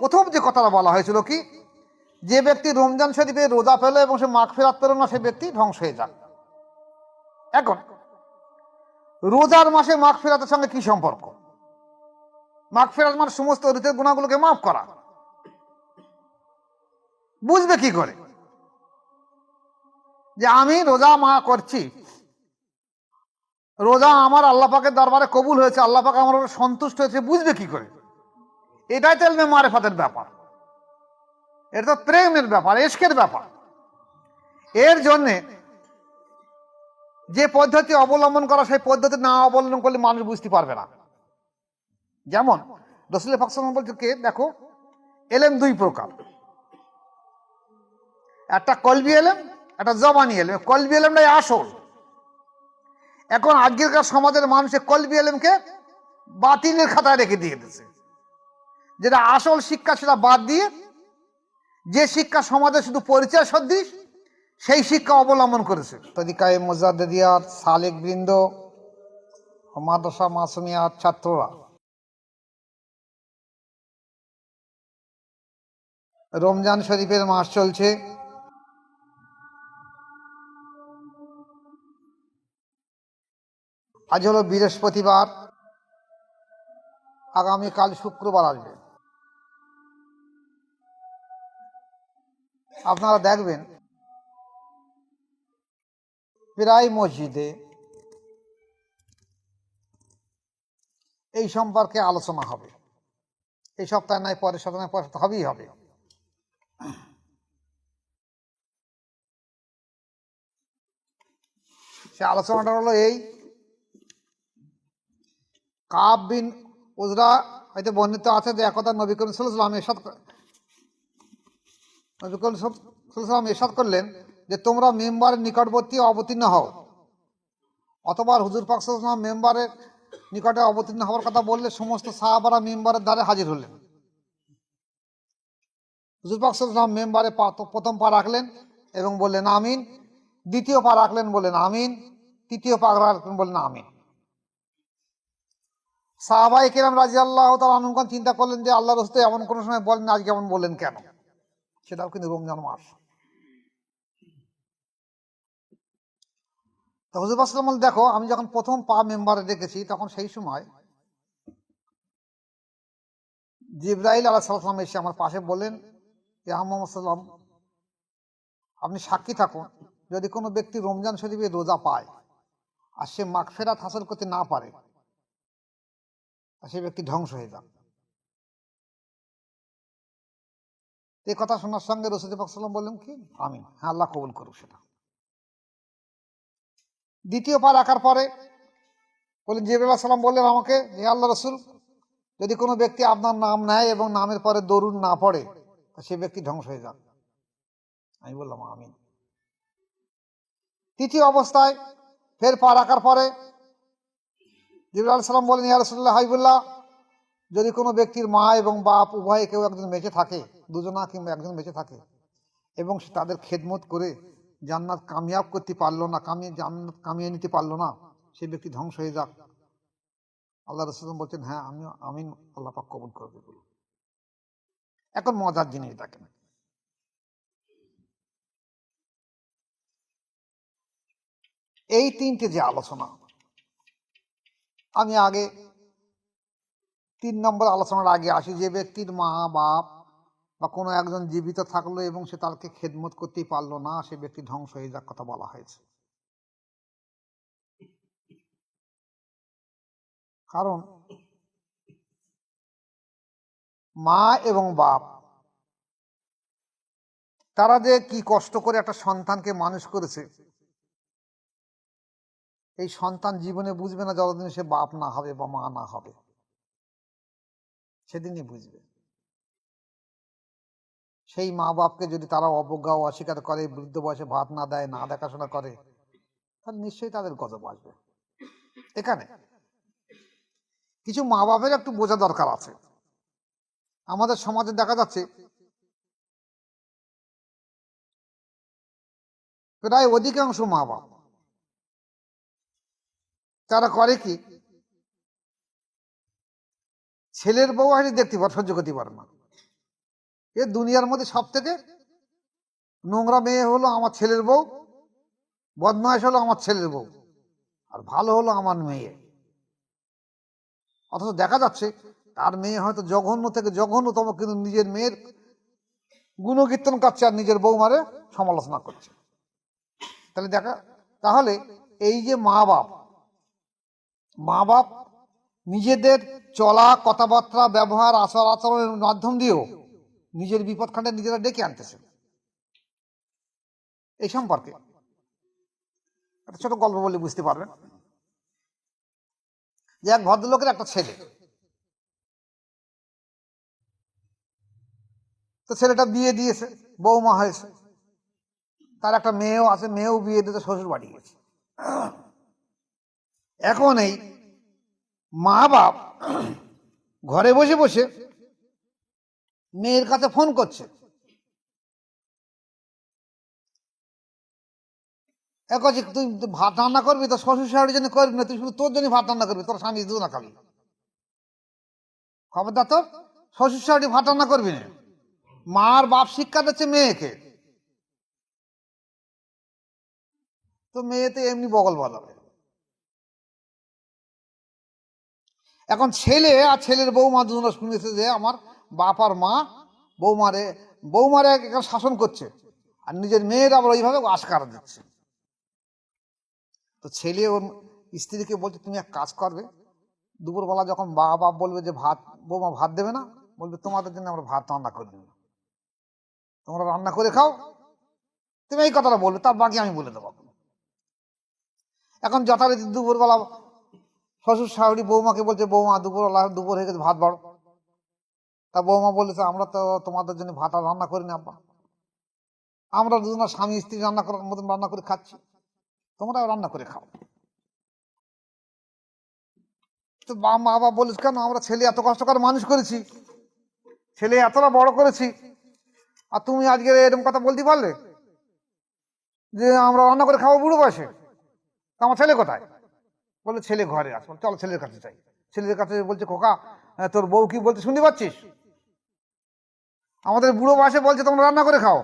প্রথম যে কথাটা বলা হয়েছিল কি, যে ব্যক্তি রমজান শরীফে রোজা পেল এবং সে মাখ ফেরাত পেল না, সে ব্যক্তি ধ্বংস হয়ে যাক। এখন, রোজার মাসে মাখ ফেরাতের সঙ্গে কি সম্পর্ক? মাখ ফেরাত মানে সমস্ত ঋতের গুণাগুলোকে মাফ করা। বুঝবে কি করে? যে আমি রোজা মা করছি, রোজা আমার আল্লাহ পাকের দরবারে কবুল হয়েছে, আল্লাহ পাক আমার সন্তুষ্ট হয়েছে, বুঝবে কি করে? এটাই তো এলমে মারেফাতের ব্যাপার। এটা তো প্রেমের ব্যাপার, এশকের ব্যাপার। এর জন্যে যে পদ্ধতি অবলম্বন করা, সেই পদ্ধতি না অবলম্বন করলে মানুষ বুঝতে পারবে না। যেমন, রসুল বলছে দেখো, এলেম দুই প্রকার। একটা কলবি এলেম, একটা জবানি এলেম। কলবি এলেমটাই আসল। এখন আজকেরকার সমাজের মানুষের কলবি এলেমকে বাতিলের খাতায় রেখে দিয়ে দিচ্ছে যেটা আসল শিক্ষা সেটা বাদ দিয়ে যে শিক্ষা সমাজে শুধু পরিচয় সদৃশ, সেই শিক্ষা অবলম্বন করেছে। তদিকায় মোজাদ্দিয়ার সালেক বৃন্দ, মাদ্রাসা মাসুমিয়ার ছাত্ররা। রমজান শরীফের মাস চলছে। আজ হলো বৃহস্পতিবার। আগামীকাল শুক্রবার আসবে। আপনারা দেখবেন, প্রায় মসজিদে এই সম্পর্কে আলোচনা হবে। এই সপ্তাহে নয়, পরের সপ্তাহে সপ্তাহে হবেই হবে। সে আলোচনাটা হলো এই, কাব বিন উজরা হয়তো বর্ণিত আছে যে একদা নবী করিম সাল্লাম নবী সাল্লাম এরশাদ করলেন যে তোমরা মেম্বারের নিকটবর্তী অবতীর্ণ হও। অতবার হুজুর পাক মেম্বারের নিকটে অবতীর্ণ হওয়ার কথা বললে সমস্ত সাহাবারা মেম্বারের দ্বারে হাজির হলেন। হুজুর পাক মেম্বারে প্রথম পা রাখলেন এবং বললেন, আমিন। দ্বিতীয় পা রাখলেন, বললেন, আমিন। তৃতীয় পা রাখলেন, বললেন, আমিন। সাহাবাই কেরাম রাজি আল্লাহ অনুগান চিন্তা করলেন যে আল্লাহ রস্তে এমন কোনো সময় বলেন আজকে এমন বললেন কেন? সেটাও কিন্তু রমজান মাস। তো হুজুর দেখো, আমি যখন প্রথম পা মেম্বারে দেখেছি তখন সেই সময় জিব্রাইল আলাহ সাল্লাম এসে আমার পাশে বললেন যে মোহাম্মদ সাল্লাম আপনি সাক্ষী থাকুন, যদি কোনো ব্যক্তি রমজান শরীফে রোজা পায় আর সে মাগফেরাত হাসিল করতে না পারে সে ব্যক্তি ধ্বংস হয়ে যান এই কথা শোনার সঙ্গে রসুদ সাল্লাম বললেন কি? আমি হ্যাঁ আল্লাহ কবুল করুক সেটা। দ্বিতীয় পা রাখার পরে বললেন জিবুল্লাহ সাল্লাম বললেন আমাকে, হে আল্লাহ রসুল, যদি কোনো ব্যক্তি আপনার নাম নেয় এবং নামের পরে দরুন না পড়ে সে ব্যক্তি ধ্বংস হয়ে যান আমি বললাম, আমিন। তৃতীয় অবস্থায় ফের পা রাখার পরে জিবুল্লাহ সাল্লাম বলেন ইয়া রসুল্লাহ হাইবুল্লাহ যদি কোনো ব্যক্তির মা এবং বাপ উভয়ে কেউ একজন বেঁচে থাকে দুজনা কিংবা একজন বেঁচে থাকে। এবং সে তাদের খেদমত করে জান্নাত কামিয়াব করতে পারল না কামিয়ে জান্নাত কামিয়ে নিতে পারল না সেই ব্যক্তি ধ্বংস হয়ে যাক। আল্লাহ রসুল বলছেন হ্যাঁ আমি আমিন, আল্লাহ পাক কবুল করবে বলে এখন মজার জিনিস দেখেন। এই তিনটে যে আলোচনা, আমি আগে তিন নম্বর আলোচনার আগে আসি, যে ব্যক্তির মা বাপ বা কোনো একজন জীবিত থাকল এবং সে তাকে খেদমত করতেই পারল না, সে ব্যক্তি ধ্বংস হয়ে যাক কথা বলা হয়েছে। কারণ মা এবং বাপ, তারা যে কি কষ্ট করে একটা সন্তানকে মানুষ করেছে, এই সন্তান জীবনে বুঝবে না যতদিন সে বাপ না হবে বা মা না হবে। সেদিনই বুঝবে। সেই মা বাপকে যদি তারা অবজ্ঞা অস্বীকার করে, বৃদ্ধ বয়সে ভাত না দেয়, না দেখাশোনা করে, তাহলে নিশ্চয়ই তাদের গজব আসবে। এখানে কিছু মা বাপের একটু বোঝা দরকার আছে। আমাদের সমাজে দেখা যাচ্ছে প্রায় অধিকাংশ মা বাপ তারা করে কি, ছেলের বউ আসলে দেখতে পার, সহ্য করতে পারে না। এ দুনিয়ার মধ্যে সব থেকে নোংরা মেয়ে হলো আমার ছেলের বউ বদমাইশ হলো আমার ছেলের বউ, আর ভালো হলো আমার মেয়ে। অথচ দেখা যাচ্ছে তার মেয়ে হয়তো জঘন্য থেকে জঘন্যতম, কিন্তু নিজের মেয়ের গুণকীর্তন করছে আর নিজের বৌমারে সমালোচনা করছে। তাহলে দেখা, তাহলে এই যে মা বাপ মা বাপ নিজেদের চলা, কথাবার্তা, ব্যবহার আচার আচরণের মাধ্যম দিয়েও নিজের বিপদখানে নিজেরা ডেকে আনতেছে এই সম্পর্কে। একটা ছোট গল্প বলে বুঝতে পারবেন। যে এক ভদ্রলোকের একটা ছেলে। তো ছেলেটা বিয়ে দিয়েছে বৌমা হয়েছে। তার একটা মেয়েও আছে, মেয়েও বিয়ে দিতে শ্বশুর বাড়ি গেছে। এখন এই মা বাপ ঘরে বসে বসে মেয়ের কাছে ফোন করছে। এক আছে তুই ভাত রান্না করবি? তোর শ্বশুর শাশুড়ির জন্য করবি না? তুই শুধু তোর জন্য ভাত রান্না করবি? তোর স্বামী দু না খাবি। খবরদার তোর, শ্বশুর শাশুড়ি ভাত রান্না করবি না? মার বাপ শিক্ষা দিচ্ছে মেয়েকে। তো মেয়েতে এমনি বগল বলাবে এখন ছেলে আর ছেলের বউ মা দুজনে শুনেছে যে আমার বাপ আর মা, বৌমারে বৌমারে এখানে শাসন করছে। আর নিজের মেয়েরা আবার ওইভাবে আশকার দিচ্ছে। তো ছেলে ওর স্ত্রীকে বলছে, তুমি এক কাজ করবে। দুপুরবেলা যখন মা বাপ বলবে যে ভাত, বৌমা ভাত দেবে না, বলবে তোমাদের জন্য আমরা ভাত রান্না করে দেবো তোমরা রান্না করে খাও। তুমি এই কথাটা বলবে, তার বাকি আমি বলে দেবো এখন যথারীতি দুপুরবেলা শ্বশুর শাশুড়ি বৌমাকে বলছে, বৌমা, দুপুরবেলা দুপুর হয়ে গেছে, ভাত বাড়ো। তা বৌমা বলেছে আমরা তো তোমাদের জন্য ভাত রান্না করি না আব্বা। আমরা দুজনের স্বামী স্ত্রী রান্না করার মতন রান্না করে খাচ্ছি। তোমরাও রান্না করে খাও। তো মা বাবা বলিস কেন? আমরা ছেলে এত কষ্ট করে মানুষ করেছি। ছেলে এতটা বড় করেছি। আর তুমি আজকে এরকম কথা বলতে পারলে? যে আমরা রান্না করে খাব বুড়ো বয়সে। আমার ছেলে কোথায়? বলে ছেলে ঘরে আস বলে, চলো ছেলের কাছে চাই ছেলের কাছে বলছে খোকা তোর বউ কি বলতে শুনতে পাচ্ছিস? আমাদের বুড়ো বয়সে বলছে, তোমরা রান্না করে খাও।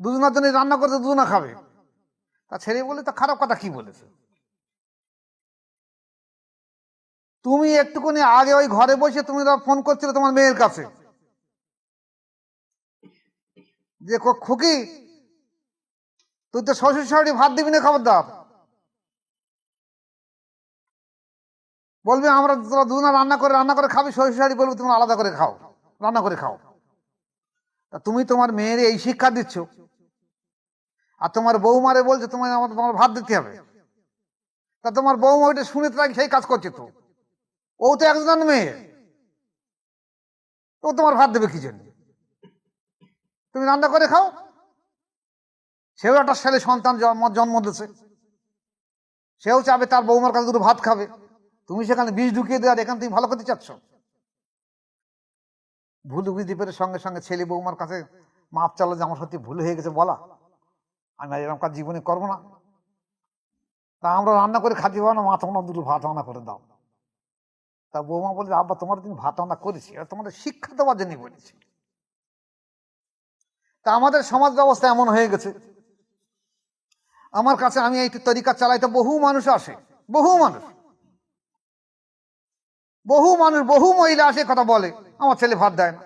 দুজনের জন্য রান্না করতে দুজনা খাবে। তা ছেড়ে বলে তা খারাপ কথা কি বলেছে? তুমি একটুখানি আগে ওই ঘরে বসে তুমি ফোন করছিলে তোমার মেয়ের কাছে। যে খুকি, তুই তো শ্বশুর শাশুড়ি ভাত দিবি না খাবার খবরদার? বলবি, আমরা তোরা দুজনা রান্না করে রান্না করে খাবি, শ্বশুর শাশুড়ি বলবি, তোমরা আলাদা করে খাও, রান্না করে খাও। তুমি তোমার মেয়ের এই শিক্ষা দিচ্ছ। আর তোমার বৌমারে বলছে তোমার আমার তোমার ভাত দিতে হবে। তা তোমার বৌমা ওইটা শুনে তাকে সেই কাজ করছে তো। ও তো একজন মেয়ে। ও তোমার ভাত দেবে কি জন্য? তুমি রান্না করে খাও। সেও একটা ছেলে সন্তান জন্ম দিচ্ছে সেও চাবে তার বৌমার কাছে দুটো ভাত খাবে। তুমি সেখানে বিষ ঢুকিয়ে দেওয়ার এখানে তুমি ভালো করতে চাচ্ছ? ভুল বুঝতে পেরে সঙ্গে সঙ্গে ছেলে বৌমার কাছে মাপ চালো যে আমার সত্যি ভুল হয়ে গেছে, বলা। আমি আর এরকম কাজ জীবনে করব না। তা আমরা রান্না করে খাতে পারব না, মা, তোমরা দুটো ভাত রান্না করে দাও। তা বৌমা বলে আব্বা, তোমার তুমি ভাত রান্না করেছি, আর তোমাদের শিক্ষা দেওয়ার জন্য বলেছি তা আমাদের সমাজ ব্যবস্থা এমন হয়ে গেছে। আমার কাছে আমি এই তরিকা চালাইতে বহু মানুষ আসে, বহু মানুষ। বহু মানুষ, বহু মহিলা আসে কথা বলে। আমার ছেলে ভাত দেয় না।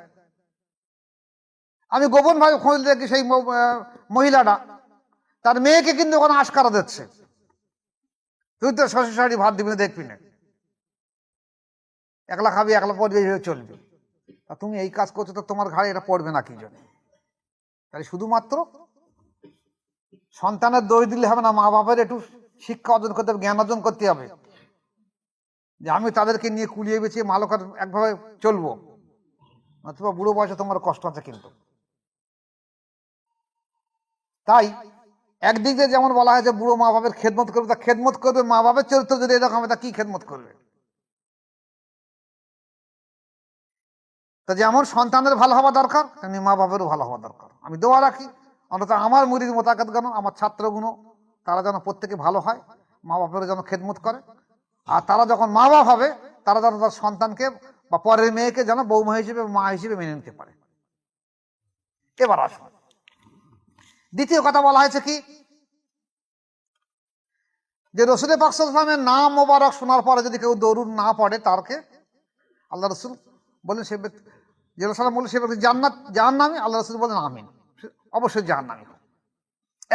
আমি গোপন ভাবে খোঁজ দেখি সেই মহিলাটা। তার মেয়েকে কিন্তু ওখানে আশকারা দিচ্ছে। তুই তো শ্বশুর শাড়ি ভাত দিবি না, দেখবি না। একলা খাবি, একলা পড়বি, এইভাবে চলবে। তা তুমি এই কাজ করছ, তো তোমার ঘাড়ে এটা পড়বে না কি জন্য? তাই শুধুমাত্র সন্তানের দই দিলে হবে না মা বাবার একটু শিক্ষা অর্জন করতে হবে, জ্ঞান অর্জন করতে হবে। যে আমি তাদেরকে নিয়ে কুলিয়ে বেঁচিয়ে মালক একভাবে চলবো। অথবা বুড়ো বয়সে তোমার কষ্ট আছে কিন্তু। তাই একদিক দিয়ে যেমন বলা হয় যে বুড়ো মা বাবার খেদমত করবে, তা খেদমত করবে মা বাবার চরিত্র যদি এরকম হবে তা কি খেদমত করবে? তা যেমন সন্তানের ভালো হওয়া দরকার, তেমনি মা বাবারও ভালো হওয়া দরকার। আমি দোয়া রাখি, অন্তত আমার মুড়ির মোতাকাত গানো আমার ছাত্রগুলো তারা যেন প্রত্যেকে ভালো হয় মা বাপের যেন খেদমত করে। আর তারা যখন মা বাপ হবে, তারা যেন তার সন্তানকে বা পরের মেয়েকে যেন বৌমা হিসেবে মা হিসেবে মেনে নিতে পারে। এবার আসুন। দ্বিতীয় কথা বলা হয়েছে কি? যে রসুলের পাকসালামের নাম মোবারক শোনার পরে যদি কেউ দরুদ না পড়ে, তারকে আল্লাহ রসুল বলেন সে ব্যক্তি জেরুসালাম বলে সে ব্যক্তি জান্নাত জাহান নামে আল্লাহ রসুল বলেন আমিন। অবশ্যই জাহান নামে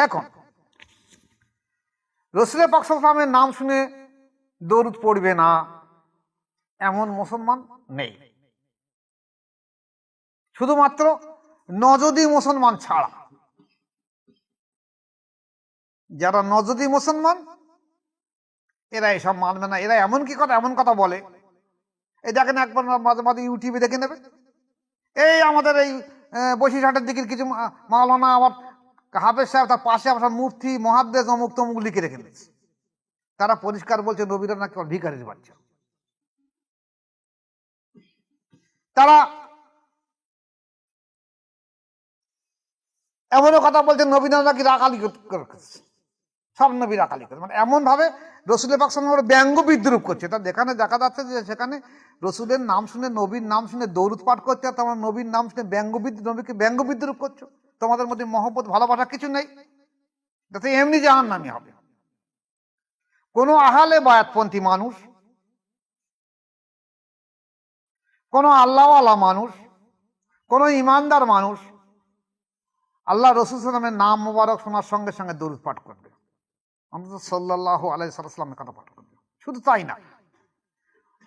এখন, রসুলের পাকসালামের নাম শুনে দরুদ পড়বে না। এমন মুসলমান নেই। শুধুমাত্র নজদি মুসলমান ছাড়া। যারা নজদি মুসলমান, এরা এসব মানবে না। এরা এমন কি কথা? এমন কথা বলে। এই দেখেন একবার মাঝে মাঝে ইউটিউবে দেখে নেবে। এই আমাদের এই বসিরহাটের দিকের কিছু মাওলানা আবার হাফেজ সাহেব, তার পাশে আবার মুফতি মহাদ্দেশ অমুক তমুক লিখে রেখে দিয়েছে। তারা পরিষ্কার বলছে নবীরা নাকি ভিকারির বাচ্চা। তারা এমনও কথা বলছে নবীনা নাকি রাখালি করছে। সব নবী রাখালি করছে। মানে এমন ভাবে রসুলের পাক সাল্লাম ব্যঙ্গ বিদ্রুপ করছে। তা যেখানে দেখা যাচ্ছে যে সেখানে রসুলের নাম শুনে, নবীর নাম শুনে দৌরুদ পাঠ করছে আর তোমার নবীর নাম শুনে ব্যঙ্গ নবীকে ব্যঙ্গ বিদ্রুপ করছ। তোমাদের মধ্যে মহব্বত, ভালোবাসা কিছু নেই। যাতে এমনি জাহান নামি হবে। কোনো আহালে বায়াতপন্থী মানুষ, কোনো আল্লাহওয়ালা মানুষ, কোনো ইমানদার মানুষ আল্লাহ রসুল সালামের নাম মোবারক শোনার সঙ্গে সঙ্গে দরুদ পাঠ করবে। অন্তত সাল্লাহ আলাই কথা পাঠ করবে। শুধু তাই না।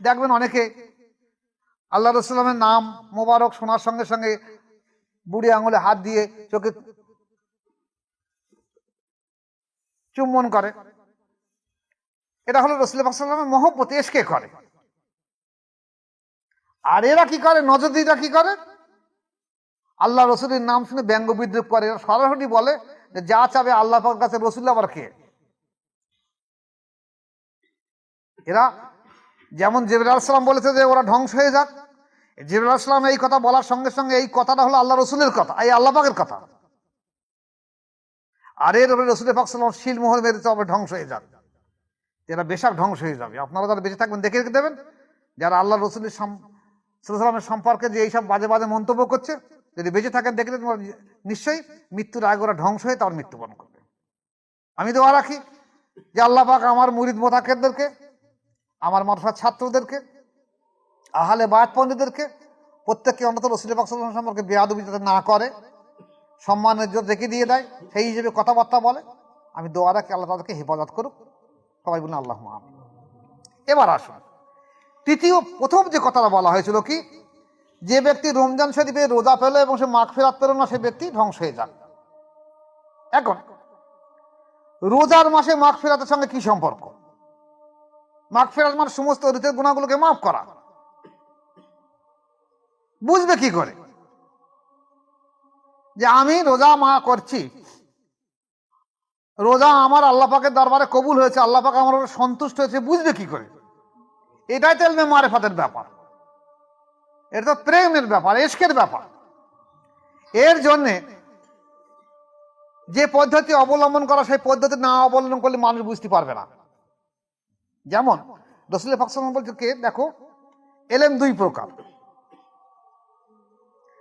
দেখবেন অনেকে আল্লাহ রসুলামের নাম মোবারক শোনার সঙ্গে সঙ্গে বুড়ি আঙুলে হাত দিয়ে চোখে চুম্বন করে। এটা হলো রসুল সাল্লামের মহব্বত, এসকে করে। আর এরা কি করে? নজরদিরা কি করে? আল্লাহ রসুলের নাম শুনে ব্যঙ্গ বিদ্রুপ করে। এরা সরাসরি বলে যে, যা চাবে আল্লাহ কাছে, রসুল আবার কে? এরা যেমন জিবরাল সালাম বলেছে যে, ওরা ধ্বংস হয়ে যাক। জিবরাল সালাম এই কথা বলার সঙ্গে সঙ্গে এই কথাটা হলো আল্লাহ রসুলের কথা, এই আল্লাহ পাকের কথা। আর এর রসুলের পাক সালাম শিলমোহর মেরেছে ধ্বংস হয়ে যাক। এরা বেশাক ধ্বংস হয়ে যাবে। আপনারা যারা বেঁচে থাকবেন, দেখে রেখে দেবেন যারা আল্লাহ রসুলের সাল্লামের সম্পর্কে যে এইসব বাজে বাজে মন্তব্য করছে, যদি বেঁচে থাকেন দেখলে তোমার নিশ্চয়ই মৃত্যুর আগে ওরা ধ্বংস হয়ে তার মৃত্যুবরণ করবে। আমি দোয়া রাখি যে আল্লাহ পাক আমার মুরিদ মোতাকেরদেরকে, আমার মারফার ছাত্রদেরকে, আহালে বায়াত পণ্ডিতদেরকে, প্রত্যেককে অন্তত রসুল পাক সাল্লাম সম্পর্কে বেয়াদবি যাতে না করে, সম্মানের জন্য রেখে দিয়ে দেয়, সেই হিসেবে কথাবার্তা বলে, আমি দোয়া রাখি আল্লাহ তাদেরকে হেফাজত করুক। সবাই বলুন আল্লাহ। এবার আসুন। তৃতীয়, প্রথম যে কথাটা বলা হয়েছিল কি? যে ব্যক্তি রমজান শরীফে রোজা পেল এবং সে মাখ ফেরাত পেল না, সে ব্যক্তি ধ্বংস হয়ে যাক। এখন, রোজার মাসে মাখ ফেরাতের সঙ্গে কি সম্পর্ক? মাখ ফেরাত মানে সমস্ত ঋতের গুণাগুলোকে মাফ করা। বুঝবে কি করে? যে আমি রোজা মা করছি রোজা আমার আল্লাহ পাকের দরবারে কবুল হয়েছে, আল্লাহ পাক আমার সন্তুষ্ট হয়েছে, বুঝবে কি করে? এটাই তো এলমে মারেফাতের ব্যাপার। এটা তো প্রেমের ব্যাপার, এশকের ব্যাপার। এর জন্যে যে পদ্ধতি অবলম্বন করা, সেই পদ্ধতি না অবলম্বন করলে মানুষ বুঝতে পারবে না। যেমন রসুল ফাকসাল বলছে কে? দেখো, এলেম দুই প্রকার।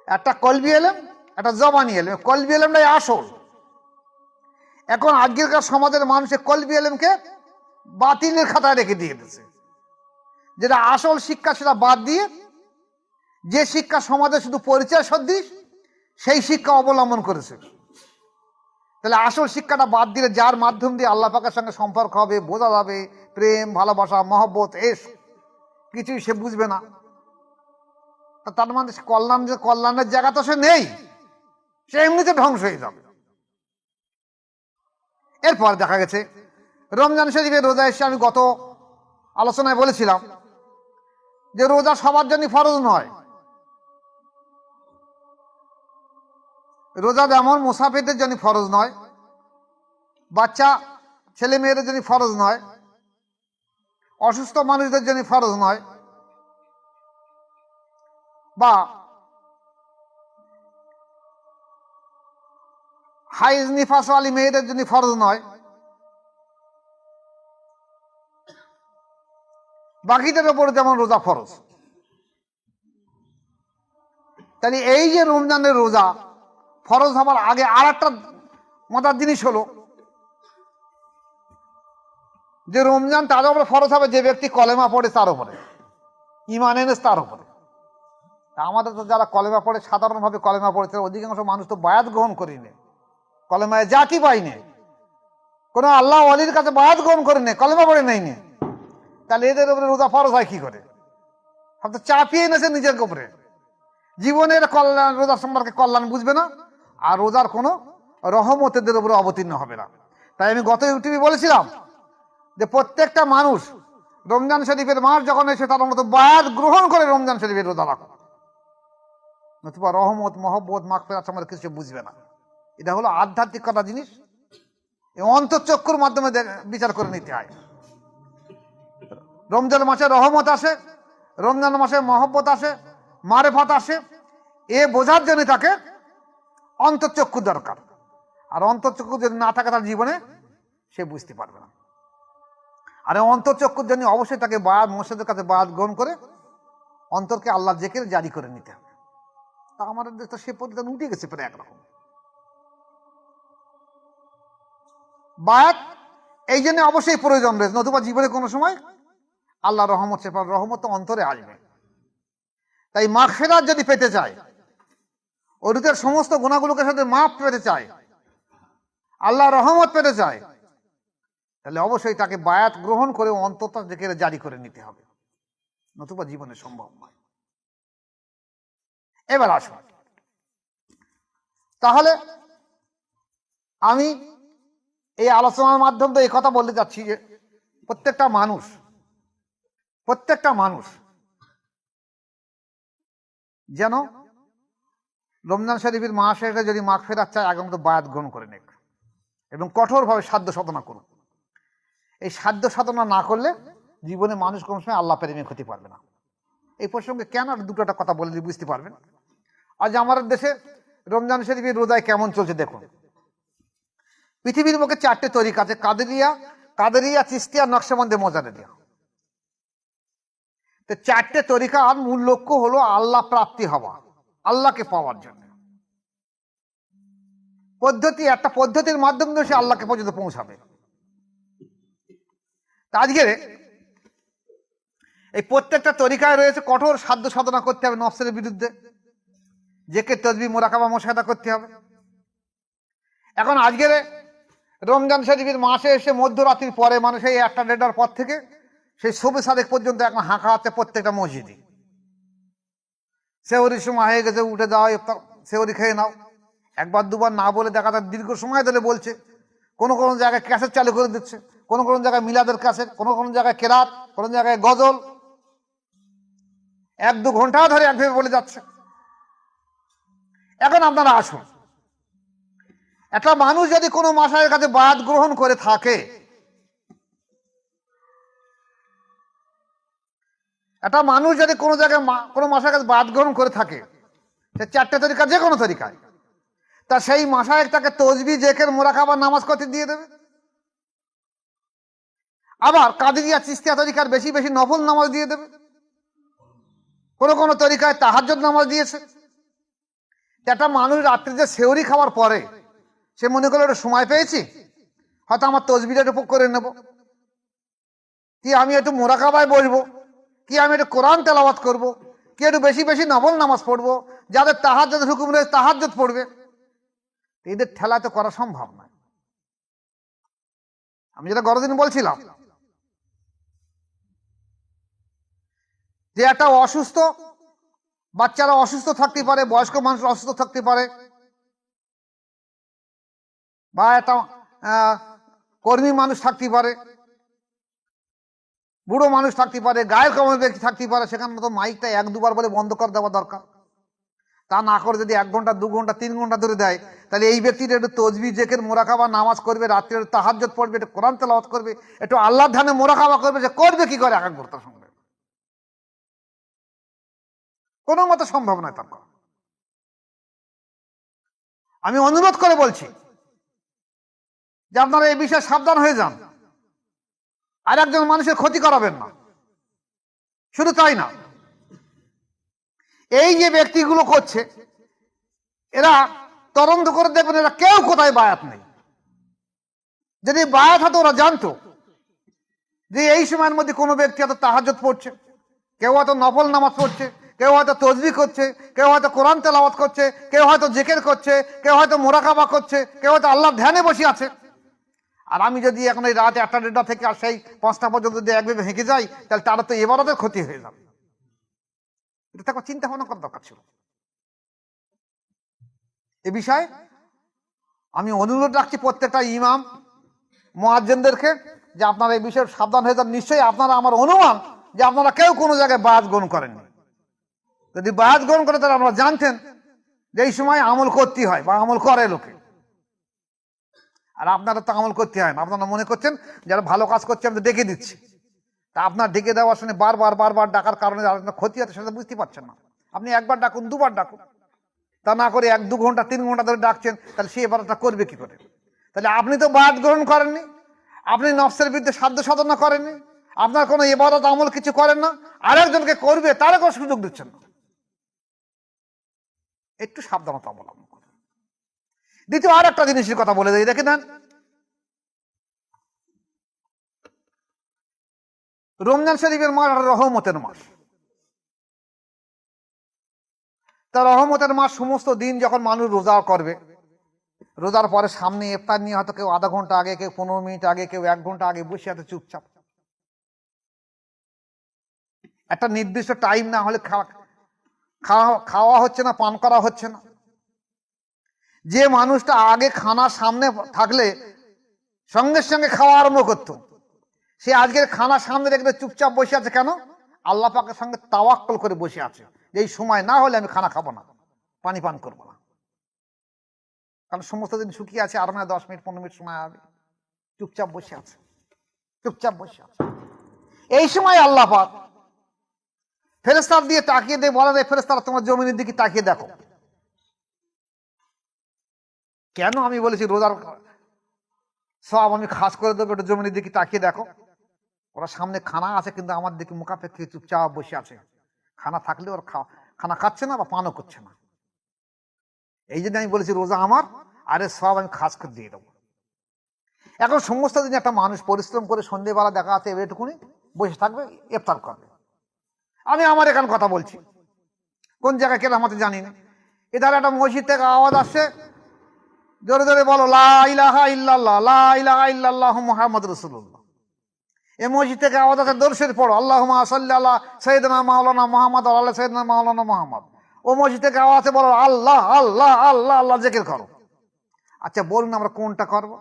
একটা কলবি এলেম, একটা জবানি এলেম। কলবি এলেমটাই আসল। এখন আজকেরকার সমাজের মানুষে কলবি এলেমকে বাতিলের খাতায় রেখে দিয়ে দিয়েছে। যেটা আসল শিক্ষা সেটা বাদ দিয়ে যে শিক্ষা সমাজে শুধু পরিচয় সদৃশ সেই শিক্ষা অবলম্বন করেছে। তাহলে আসল শিক্ষাটা বাদ দিলে যার মাধ্যম দিয়ে আল্লাহ পাকের সঙ্গে সম্পর্ক হবে, বোঝা যাবে, প্রেম, ভালোবাসা, মহব্বত, এস। কিছুই সে বুঝবে না। তার মানে কল্যাণ কল্যাণের জায়গা তো সে নেই, সে এমনিতে ধ্বংস হয়ে যাবে। এরপর দেখা গেছে, রমজান শরীফের রোজা এসে আমি গত আলোচনায় বলেছিলাম যে রোজা সবার জন্য ফরজ নয়। রোজা যেমন মুসাফিরদের জন্য ফরজ নয়, বাচ্চা, ছেলে মেয়েদের জন্য ফরজ নয়, অসুস্থ মানুষদের জন্য ফরজ নয়, বা হাইজ নিফাস আলী মেয়েদের জন্য ফরজ নয়, বাকিদের ওপর যেমন রোজা ফরজ। তাহলে এই যে রমজানের রোজা ফরজ হবার আগে আর একটা মজার জিনিস হলো, যে রমজান তার উপরে ফরজ হবে যে ব্যক্তি কলেমা পড়ে তার উপরে ইমান এনেস তার উপরে। আমাদের তো যারা কলেমা পড়ে, সাধারণভাবে কলেমা পড়েছে অধিকাংশ মানুষ তো বায়াত গ্রহণ করিনি কলেমায় জাতি পাইনি কোনো আল্লাহ অলির কাছে বায়াত গ্রহণ করিনি কলেমা পড়ে নেয়নি তাহলে এদের উপরে রোজা ফরজ হয় কি করে? সব তো চাপিয়ে এনেছে নিজের উপরে। জীবনের কল্যাণ রোজার সম্পর্কে কল্যাণ বুঝবে না, আর রোজার কোনো রহমতেদের উপরে অবতীর্ণ হবে না। তাই আমি গত ইউটিউবে বলেছিলাম যে প্রত্যেকটা মানুষ রমজান শরীফের মাস যখন এসে তার মতো বায়াত গ্রহণ করে রমজান শরীফের রোজা রাখো নতুবা রহমত, মহব্বত মাকফেরাত সম্পর্কে কিছু বুঝবে না। এটা হলো আধ্যাত্মিকতা জিনিস। অন্তঃচক্ষুর মাধ্যমে বিচার করে নিতে হয়। রমজান মাসে রহমত আসে, রমজান মাসে মহব্বত আসে, মারেফত আসে। এ বোঝার জন্য তাকে অন্তঃচক্ষু দরকার। আর অন্তঃচক্ষু যদি না থাকে তার জীবনে সে বুঝতে পারবে না। আর অন্তঃচক্ষুর জন্য অবশ্যই তাকে বায়াত মসজিদের কাছে বায়াত গ্রহণ করে অন্তরকে আল্লাহ জেকের জারি করে নিতে হবে। তা আমাদের তো সে পদ্ধতি উঠে গেছে প্রায় একরকম। বায়াত, এই জন্য অবশ্যই প্রয়োজন রয়েছে। নতুবা জীবনে কোনো সময় আল্লাহ রহমত সে রহমত অন্তরে আসবে। তাই মাগফিরাত যদি পেতে চায় অতীতের সমস্ত গুণাগুলোকে সাথে মাফ পেতে চায়, আল্লাহ রহমত পেতে চায়, তাহলে অবশ্যই তাকে বায়াত গ্রহণ করে অন্তত দেখে জারি করে নিতে হবে। নতুবা জীবনে সম্ভব নয়। এবার আসুন। তাহলে আমি এই আলোচনার মাধ্যমে তো এই কথা বলতে চাচ্ছি যে প্রত্যেকটা মানুষ প্রত্যেকটা মানুষ যেন রমজান শরীফের মাসে যদি মাখ ফেরার চায় আগামী তো বায়াত গ্রহণ করে নেক এবং কঠোরভাবে সাধ্য সাধনা করুক। এই সাধ্য সাধনা না করলে জীবনে মানুষ কোনো সময় আল্লাহ প্রেমে ক্ষতি পারবে না। এই প্রসঙ্গে কেন আর দুটো কথা বলে বুঝতে পারবেন? আজ আমাদের দেশে রমজান শরীফের রোজায় কেমন চলছে দেখুন। পৃথিবীর মুখে চারটে তরিকা আছে, কাদেরিয়া কাদেরিয়া, চিস্তিয়া, নকশবন্দে মজারেরিয়া তো চারটে তরিকার মূল লক্ষ্য হলো আল্লাহ প্রাপ্তি হওয়া, আল্লাহকে পাওয়ার জন্য। পদ্ধতি, একটা পদ্ধতির মাধ্যমে দিয়ে সে আল্লাহকে পর্যন্ত পৌঁছাবে। আজকে এই প্রত্যেকটা তরিকায় রয়েছে কঠোর সাধ্য সাধনা করতে হবে নফসের বিরুদ্ধে। জেকে তসবি, মোরাকাবা মশাদা করতে হবে। এখন আজকের রমজান শরীফের মাসে এসে মধ্যরাত্রির পরে মানুষ এই একটা দেড়টার পর থেকে সেই সবে সাদেক পর্যন্ত এখন হাঁকা আছে প্রত্যেকটা মসজিদে। সেওরির সময় হয়ে গেছে, উঠে ইফতার সেওরি খেয়ে নাও। একবার দুবার না বলে দেখা যায় দীর্ঘ সময় ধরে বলছে, কোনো কোনো জায়গায় ক্যাসেট চালু করে দিচ্ছে, কোনো কোনো জায়গায় মিলাদের ক্যাসেট, কোনো কোনো জায়গায় কেরাত, কোনো জায়গায় গজল। এক দু ঘণ্টা ধরে একভাবে বলে যাচ্ছে। এখন আপনারা আসুন। একটা মানুষ যদি কোনো মাসায়ের কাছে বায়াত গ্রহণ করে থাকে, একটা মানুষ যদি কোনো জায়গায় কোনো মাসার কাছে বায়াত গ্রহণ করে থাকে, সে চারটে তরিকা যে কোনো তরিকায়, তা সেই মাসায় তাকে তসবি, জেকের মোরাকাবার নামাজ করতে দিয়ে দেবে। আবার কাদিরিয়া, চিস্তিয়া তরিকার বেশি বেশি নফল নামাজ দিয়ে দেবে। কোনো কোনো তরিকায় তাহাজ্জুদ নামাজ দিয়েছে। একটা মানুষ রাত্রিতে সেওরি খাওয়ার পরে সে মনে করল একটু সময় পেয়েছি। হয়তো আমার তসবিটা একটু করে নেব। কি আমি একটু মোরাকাবায় বসবো? কি আমি একটু কোরআন তেলাওয়াত করব? কি একটু বেশি বেশি নবল নামাজ পড়ব? যাদের তাহাজ্জুদ হুকুম রয়েছে তাহাজ্জুদ পড়বে। এদের ঠেলা তো করা সম্ভব নয়। আমি যেটা গতদিন বলছিলাম, যে একটা অসুস্থ বাচ্চারা অসুস্থ থাকতে পারে, বয়স্ক মানুষ অসুস্থ থাকতে পারে বা একটা কর্মী মানুষ থাকতে পারে, বুড়ো মানুষ থাকতে পারে, গায়ের কমের ব্যক্তি থাকতে পারে, সেখানে তো মাইকটা এক দুবার বলে বন্ধ করে দেওয়া দরকার। তা না করে যদি এক ঘণ্টা, দু ঘণ্টা, তিন ঘণ্টা ধরে দেয়, তাহলে এই ব্যক্তিটা একটু তজবি জেকের মোরাকাবা নামাজ করবে, রাত্রে একটু তাহাজ্জত পড়বে, একটু কোরআন তেলাওয়াত করবে, একটু আল্লাহ ধানে মোরাকাবা করবে, যে করবে কি করে একাগ্রতার সঙ্গে? কোনো মতো সম্ভব নয় তার আমি অনুরোধ করে বলছি যে আপনারা এই বিষয়ে সাবধান হয়ে যান। আর একজন মানুষের ক্ষতি করাবেন না। শুধু তাই না, এই যে ব্যক্তিগুলো করছে, এরা তদন্ত করে দেখবেন এরা কেউ কোথায় বায়াত নেই। যদি বায়াত হতো, ওরা জানতো যে এই সময়ের মধ্যে কোনো ব্যক্তি হয়তো তাহাজত পড়ছে, কেউ হয়তো নফল নামাজ পড়ছে, কেউ হয়তো তসবি করছে, কেউ হয়তো কোরআন তেলাওয়াত করছে, কেউ হয়তো জেকের করছে, কেউ হয়তো মোরাকাবা করছে, কেউ হয়তো আল্লাহ ধ্যানে বসে আছে। আর আমি যদি এখন এই রাত একটা দেড়টা থেকে আর সেই পাঁচটা পর্যন্ত যদি একভাবে হেঁকে যাই, তাহলে তারা তো এবারও তো ক্ষতি হয়ে যাবে। এটা তো চিন্তা ভাবনা করার দরকার ছিল। এ বিষয়ে আমি অনুরোধ রাখছি প্রত্যেকটা ইমাম মহাজ্জেনদেরকে যে আপনারা এই বিষয়ে সাবধান হয়ে যান। নিশ্চয়ই আপনারা আমার অনুমান যে আপনারা কেউ কোনো জায়গায় বায়াত গ্রহণ করেননি। যদি বায়াত গ্রহণ করে তাহলে আপনারা জানতেন যে এই সময় আমল করতে হয় বা আমল করে লোকে। আর আপনারা তো আমল করতে হয় না আপনারা মনে করছেন, যারা ভালো কাজ করছে, আমি তো ডেকে দিচ্ছি। তা আপনার ডেকে দেওয়ার শুনে বারবার বারবার ডাকার কারণে আপনার ক্ষতি হচ্ছে সেটা বুঝতে পারছেন না। আপনি একবার ডাকুন, দুবার ডাকুন। তা না করে এক, দু ঘণ্টা, তিন ঘণ্টা ধরে ডাকছেন, তাহলে সে এবারটা করবে কি করে? তাহলে আপনি তো বাদ গ্রহণ করেননি। আপনি নফসের বিরুদ্ধে সাধ্য সাধনা করেননি। আপনার কোনো এবারত আমল কিছু করেন না। আরেকজনকে করবে তার কোনো সুযোগ দিচ্ছেন না। একটু সাবধানতা অবলম্বন। দ্বিতীয় আর একটা জিনিসের কথা বলে দিই, দেখে নেন। রমজান শরীফের মাস আর রহমতের মাস। তা রহমতের মাস সমস্ত দিন যখন মানুষ রোজা করবে, রোজার পরে সামনে ইফতার নিয়ে হয়তো কেউ আধা ঘণ্টা আগে, কেউ পনেরো মিনিট আগে, কেউ এক ঘণ্টা আগে বসে আছে চুপচাপ। একটা নির্দিষ্ট টাইম না হলে খাওয়া খাওয়া হচ্ছে না, পান করা হচ্ছে না। যে মানুষটা আগে খানার সামনে থাকলে সঙ্গে সঙ্গে খাওয়া আরম্ভ করতো। সে আজকের খানা সামনে রেখে চুপচাপ বসে আছে কেন? আল্লাহ পাকের সঙ্গে তাওয়াক্কল করে বসে আছে। এই সময় না হলে আমি খানা খাব না, পানি পান করব না। কারণ সমস্ত দিন শুকিয়ে আছে, আর না দশ মিনিট, পনেরো মিনিট সময় হবে চুপচাপ বসে আছে। চুপচাপ বসে আছে। এই সময় আল্লাহ পাক ফেরেস্তার দিয়ে তাকিয়ে দিয়ে বলা যায় ফেরেস্তারা তোমার জমিনের দিকে তাকিয়ে দেখো। কেন আমি বলেছি রোজার সব আমি খাস করে দেবো, একটা জমিনের দিকে তাকিয়ে দেখো। ওরা সামনে খানা আছে, কিন্তু আমার দিকে মুখাপেক্ষি চুপচাপ বসে আছে। খানা থাকলে ওরা খানা খাচ্ছে না বা পানও করছে না। এই জন্য আমি বলেছি রোজা আমার, আরে সব আমি খাস করে দিয়ে দেবো। এখন সমস্ত দিন একটা মানুষ পরিশ্রম করে সন্ধেবেলা দেখা আছে এটুকুনি বসে থাকবে, ইফতার করবে। আমি আমার এখানে কথা বলছি। কোন জায়গায় কেন আমাদের জানি না। এধারে একটা মসজিদ থেকে আওয়াজ আসছে জোরে জোরে বলো, লা ইলাহা ইল্লাল্লাহ, লা ইলাহা ইল্লাল্লাহ মুহাম্মদ রাসূলুল্লাহ। এই মসজিদ থেকে আওয়াজ আছে দর্শের পড়ো আল্লাহ সাল্লি আল্লাহ সৈয়দনা মাওলানা মোহাম্মদ আল্লাহ সৈয়দনা মাওলানা মোহাম্মদ। ও মসজিদ থেকে আওয়াজ আছে বলো, আল্লাহ আল্লাহ আল্লাহ আল্লাহ, জেকের করো। আচ্ছা বলুন আমরা কোনটা করব?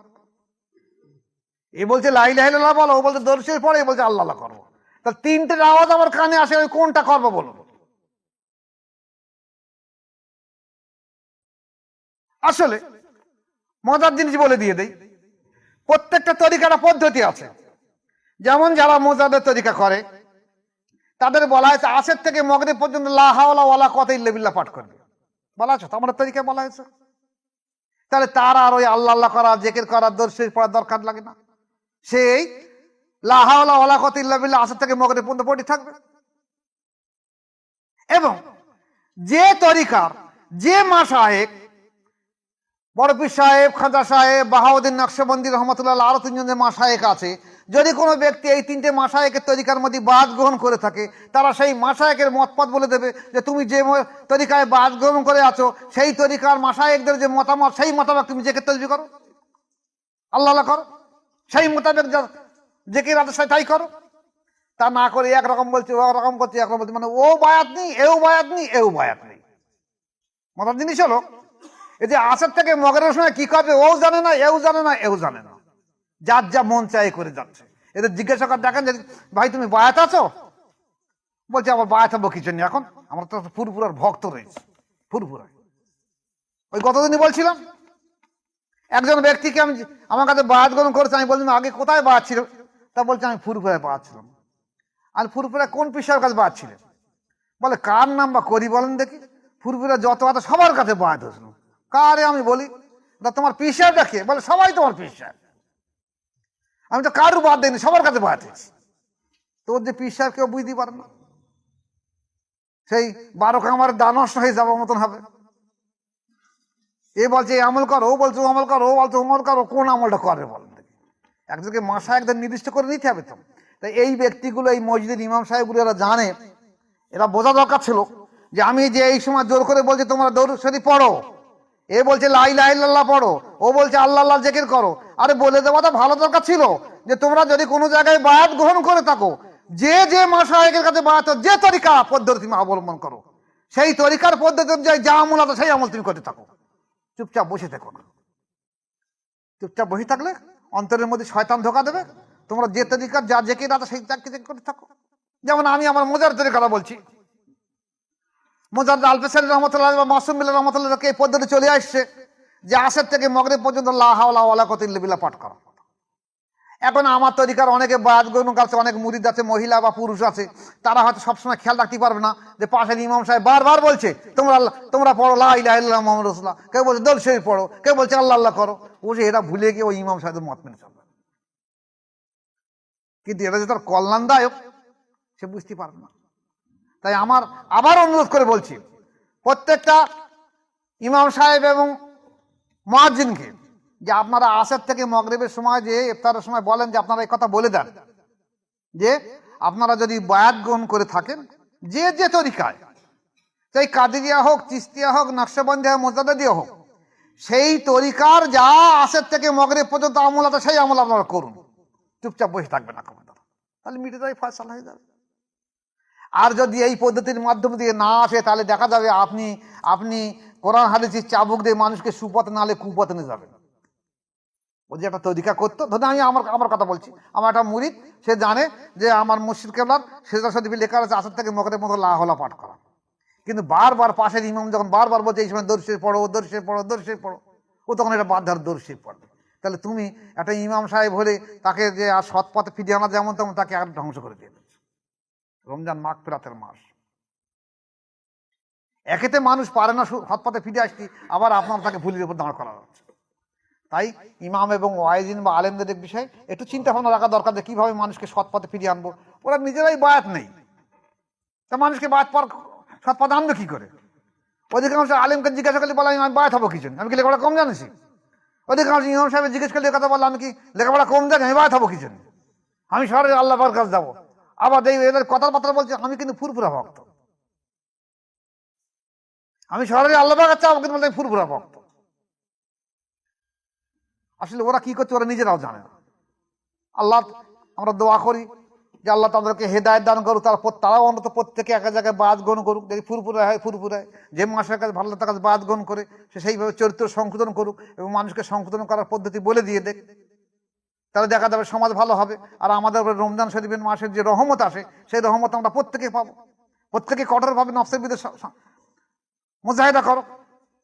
এ বলছে লাই লাইল্লাহ বলো। ও বলছে, দর্শের পরে এ বলছে, আল্লাহ করব তা তিনটের আওয়াজ আমার কানে আসে, ওই কোনটা করব বলুন? আসলে মজার জিনিস বলে দিয়ে দেই। প্রত্যেকটা তরিকার পদ্ধতি আছে। যেমন যারা মোজাদের তরিকা করে, তাদের বলা হয়েছে আসের থেকে মগরে পর্যন্ত লাহাওয়ালা ওয়ালা কত ইল্লাবিল্লা পাঠ করবে। বলা আছে তো আমার তরিকা বলা হয়েছে। তাহলে তার আর ওই আল্লাহ আল্লাহ করা জেকের করা দর্শি পড়ার দরকার লাগে না। সেই লাহাওয়ালা ওয়ালা কত ইল্লাবিল্লা আসের থেকে মগরে পর্যন্ত পড়ে থাকবে। এবং যে তরিকার, যে মাসাহেক বড়পীর সাহেব, খাজা সাহেব, বাহাউদ্দিন নকশবন্দি রহমতুল্লাহ আরও তিনজন যে মাসায়েক আছে, যদি কোনো ব্যক্তি এই তিনটে মাসায়েকের তরিকার মধ্যে বাদ গ্রহণ করে থাকে, তারা সেই মাসায়েকের মতপথ বলে দেবে যে তুমি যে তরিকায় বাদ গ্রহণ করে আছো, সেই তরিকার মাসায়েকদের যে মতামত, সেই মতামত তুমি জেকে তৈরি করো। আল্লাহ করো। সেই মোতাবেক যা- জেকে রাতে সেই তাই করো। তা না করে একরকম বলছে, ও রকম করছে একরকম বলছে মানে ও বায়াত নেই, এও বায়াত নেই, এও বায়াত নেই। মজার জিনিস হলো এই যে আসার থেকে মগরের সময় কি করবে ও জানে না, এও জানে না, এও জানে না। যার যা মন চাই করে যাচ্ছে। এদের জিজ্ঞাসা করে দেখেন যে, ভাই, তুমি বায়াত আছো? বলছে, আমার বায়াত হব কিছু নেই এখন। আমার তো ফুরফুরার ভক্ত রয়েছে ফুরফুরা ওই গতদিনই বলছিলাম? একজন ব্যক্তিকে আমি আমার কাছে বায়াত গ্রহণ করেছে। আমি বললাম, আগে কোথায় বায়াত ছিল? তা বলছে, আমি ফুরফুরায় বায়াত ছিলাম। আর ফুরফুরা কোন পিসার কাছে বায়াত ছিলেন? বলে, কার নাম বা করি বলেন দেখি। ফুরফুরা যত আছে সবার কাছে বায়াত হয়েছিল। কারে আমি বলি? "দা তোমার পিসার দেখে? বলে, সবাই তোমার পিসার। আমি তো কারু বাদ দিইনি, সবার কাছে হয়েছি তোর যে পিসার কেউ বুঝতে পারে না। সেই বারো কামার দা নষ্ট হয়ে যাওয়ার মতন হবে। এ বলছে, এই আমল করো, ও বলছে আমল করো বলছে, ও আমল করো, কোন আমলটা করে বল একজনকে মাসা একদম নির্দিষ্ট করে নিতে হবে তো। তাই এই ব্যক্তিগুলো, এই মসজিদের ইমাম সাহেবগুলো এরা জানে। এরা বোঝা দরকার ছিল যে, আমি যে এই সময় জোর করে বলছি, তোমরা দৌড় শরীফ পড়ো। এ বলছে লাই লাই লাইল্লাহ পড়ো। ও বলছে, আল্লাহ আল্লাহ জেকের করো। আরে বলে দেওয়াটা ভালো দরকার ছিল যে তোমরা যদি কোনো জায়গায় বায়াত গ্রহণ করে থাকো, যে যে মাসায়কের কাছে বায়াত যে তরিকা পদ্ধতি তুমি অবলম্বন করো, সেই তরিকার পদ্ধতি অনুযায়ী যা আমল আছে সেই আমল তুমি করতে থাকো। চুপচাপ বসে থেকো না। চুপচাপ বসে থাকলে অন্তরের মধ্যে শয়তান ধোকা দেবে। তোমরা যে তরিকার, যা জেকে আছে সেই তাকে করতে থাকো। যেমন আমি আমার মজার তরিকাটা বলছি। মোজাদ আলপেসারি রহমতুল্লাহ বা মাসুম মিল্লা রহমতুল্লাহকে এই পদ্ধতি চলে আসছে যে আসের থেকে মগরিব পর্যন্ত লাহাওয়ালা কতিল্লা পাঠ করা। এখন আমার তরিকার অনেকে বায়াত গ্রহণ আছে অনেক মুরিদ আছে, মহিলা বা পুরুষ আছে, তারা হয়তো সবসময় খেয়াল রাখতে পারবে না যে পাশের ইমাম সাহেব বারবার বলছে, তোমরা তোমরা পড়ো লাহ মোহাম্মদ রসুল্লাহ কেউ বলছে, দল শরীফ পড়ো। কেউ বলছে, আল্লাহ আল্লাহ করো। ও যে ভুলে গিয়ে ওই ইমাম সাহেবের মত মেনে চলবে। কিন্তু এটা যে তার কল্যাণদায়ক, সে বুঝতে পারবে না। তাই আমার আবার অনুরোধ করে বলছি, প্রত্যেকটা ইমাম সাহেব এবং মহাজিনকে যে আপনারা আসের থেকে মগরিবের সময় যে ইফতারের সময় বলেন যে আপনারা এই কথা বলে দেন, যে আপনারা যদি বায়াত গ্রহণ করে থাকেন, যে যে তরিকায়, সেই কাদিরিয়া হোক, চিস্তিয়া হোক, নকশবন্দি হোক মোজাদিয়া হোক, সেই তরিকার যা আসের থেকে মগরিব পর্যন্ত আমল আছে, সেই আমল আপনারা করুন। চুপচাপ বসে থাকবেন না খবরদার তাহলে মিটে যাবে, ফয়সালা হয়ে যাবে। আর যদি এই পদ্ধতির মাধ্যম দিয়ে না আসে, তাহলে দেখা যাবে আপনি আপনি কোরআন হাদিসের চাবুক দিয়ে মানুষকে সুপথে নালে কুপথে নিয়ে যাবেন। ও যে একটা তরিকা করতো। ধরুন আমি আমার আমার কথা বলছি। আমার একটা মুরিদ, সে জানে যে আমার মুর্শিদ কেবলার সেজা শরীফে লেখা আছে, আসার থেকে মগরের মতো লাহলা পাঠ করা। কিন্তু বারবার পাশের ইমাম যখন বারবার বলছে, এই সময় দর্শে পড়ো দর্শে পড়ো দর্শে পড়ো, ও তখন এটা বাদ ধার দর্শে পড়বে তাহলে তুমি একটা ইমাম সাহেব হলে তাকে যে আর সৎপথে ফিরিয়ে আনা যেমন তেমন তাকে আর ধ্বংস করে দিচ্ছে রমজান মাঘ ফেরাতের মাস। একেতে মানুষ পারে না পথে ফিরে আসতে, আবার আপনার তাকে ভুলির উপর দাঁড় করা হচ্ছে। তাই ইমাম এবং ওয়াইজিন বা আলেমদের বিষয়ে একটু চিন্তা ভাবনা রাখা দরকার যে কীভাবে মানুষকে সৎ পথে ফিরিয়ে আনব। ওরা নিজেরাই বায়াত নেই। তা মানুষকে বায়াত পর সৎ পথে আনবে কি করে? অধিকাংশ আলেমকে জিজ্ঞাসা করলে বলে, আমি বায়াত হব কি জন্য? আমি কি লেখাপড়া কম জানিছি? অধিকাংশ ইমাম সাহেব জিজ্ঞেস করলে কথা বললাম আমি কি লেখাপড়া কম জানি? আমি বায়াত হব কি জন্য? আমি শহরে আল্লাহর কাছে যাব। আবার এই এদের কথার বার্তা বলছে, আমি কিন্তু ফুরফুরা ভক্ত। আমি শহরে আল্লাহ কাছে আমাকে বলতে ফুরফুরা ভক্ত। আসলে ওরা কি করছে, ওরা নিজেরাও জানে না। আল্লাহ, আমরা দোয়া করি যে আল্লাহ তাদেরকে হেদায়ত দান করুক, তারা প্রত- তারাও অন্তত প্রত্যেকে এক জায়গায় বাদ গ্রহণ করুক যদি ফুরফুরে হয় ফুরফুরায় যে মাসের কাছে ভালো তার কাছে বাদ গ্রহণ করে, সে সেইভাবে চরিত্র সংশোধন করুক এবং মানুষকে সংশোধন করার পদ্ধতি বলে দিয়ে দেখ। তাহলে দেখা যাবে সমাজ ভালো হবে। আর আমাদের রমজান শরীফের মাসের যে রহমত আসে, সেই রহমত আমরা প্রত্যেকে পাবো। প্রত্যেকে কঠোরভাবে নফসের স- মুজাহিদা করো।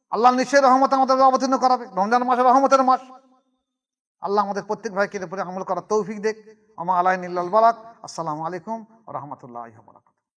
আল্লাহ নিশ্চয়ই রহমত আমাদের অবতীর্ণ করাবে। রমজান মাসে রহমতের মাস। আল্লাহ আমাদের প্রত্যেক ভাইকে উপরে আমল করার তৌফিক দেখ। আমা আলাই নিল্লাল বালাক। আসসালামু আলাইকুম রহমতুল্লাহ বারাকাতুহু।